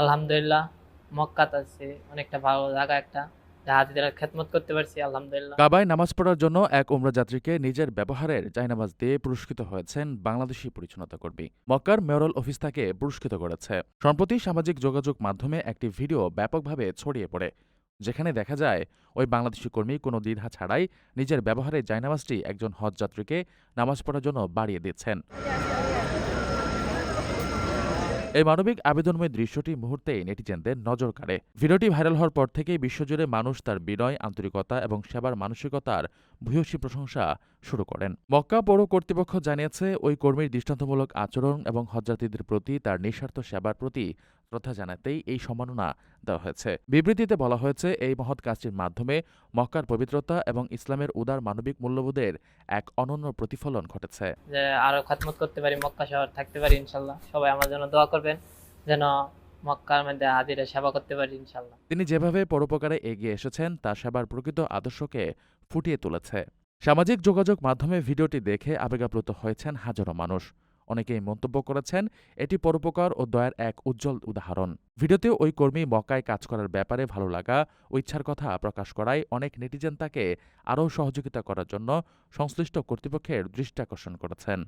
আলহামদুলিল্লাহ, মক্কাত আছে, অনেকটা ভালো জায়গা একটা যা হাজিদের খেদমত করতে পারছি, আলহামদুলিল্লাহ। কাবায় নামাজ পড়ার জন্য এক উমরা যাত্রীকে নিজের ব্যবহারের জায়নামাজ দিয়ে পুরস্কৃত হয়েছেন বাংলাদেশি পরিচ্ছন্নতা কর্মী। মক্কার মেয়রল অফিস তাকে পুরস্কৃত করেছে। সম্প্রতি সামাজিক যোগাযোগ মাধ্যমে একটি ভিডিও ব্যাপকভাবে ছড়িয়ে পড়ে, যেখানে দেখা যায়, ওই বাংলাদেশি কর্মী কোনো দ্বিধা ছাড়াই নিজের ব্যবহারের জায়নামাজটি একজন হজ যাত্রীকে নামাজ পড়ার জন্য বাড়িয়ে দিচ্ছেন। এই মানবিক আবেদনময় দৃশ্যটি মুহূর্তেই নেটিজেনদের নজর কাড়ে। ভিডিওটি ভাইরাল হওয়ার পর থেকেই বিশ্বজুড়ে মানুষ তার বিনয়, আন্তরিকতা এবং সেবার মানসিকতার ভূয়সী প্রশংসা শুরু করেন। মক্কা পৌর কর্তৃপক্ষ জানিয়েছে, ওই কর্মীর দৃষ্টান্তমূলক আচরণ এবং হজযাত্রীদের প্রতি তার নিঃস্বার্থ সেবার প্রতি শ্রদ্ধা জানাতেই এই সম্মাননা দেওয়া হয়েছে। বিবৃতিতে বলা হয়েছে, এই মহৎ কাজটির মাধ্যমে মক্কার পবিত্রতা এবং ইসলামের উদার মানবিক মূল্যবোধের এক অনন্য প্রতিফলন ঘটেছে। আরও খেদমত করতে পারি, মক্কা শহর থাকতে পারি ইনশাল্লাহ। সবাই আমার জন্য দোয়া করবেন, যেন মক্কার মধ্যে হাজিরা সেবা করতে পারি ইনশাল্লাহ তিনি যেভাবে পরোপকারে এগিয়ে এসেছেন, তা সেবার প্রকৃত আদর্শকে ফুটিয়ে তুলেছে। সামাজিক যোগাযোগ মাধ্যমে ভিডিওটি দেখে আবেগাপ্লুত হয়েছেন হাজারো মানুষ। অনেকেই মন্তব্য করেছেন, এটি পরোপকার ও দয়ার এক উজ্জ্বল উদাহরণ। ভিডিওতে ওই কর্মী মক্কায় কাজ করার ব্যাপারে ভালো লাগা ও ইচ্ছার কথা প্রকাশ করায় অনেক নেটিজেন তাকে আরও সহযোগিতা করার জন্য সংশ্লিষ্ট কর্তৃপক্ষের দৃষ্টি আকর্ষণ করেছেন।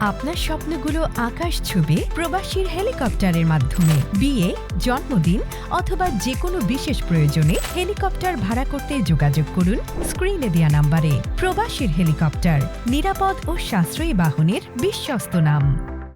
আপনার স্বপ্নগুলো আকাশ ছবি প্রবাসীর হেলিকপ্টারের মাধ্যমে। বিয়ে জন্মদিন অথবা যে কোনো বিশেষ প্রয়োজনে হেলিকপ্টার ভাড়া করতে যোগাযোগ করুন স্ক্রিনে দেওয়া নাম্বারে। প্রবাসীর হেলিকপ্টার নিরাপদ ও সাশ্রয়ী বাহনের বিশ্ব বিশ্বস্ত নাম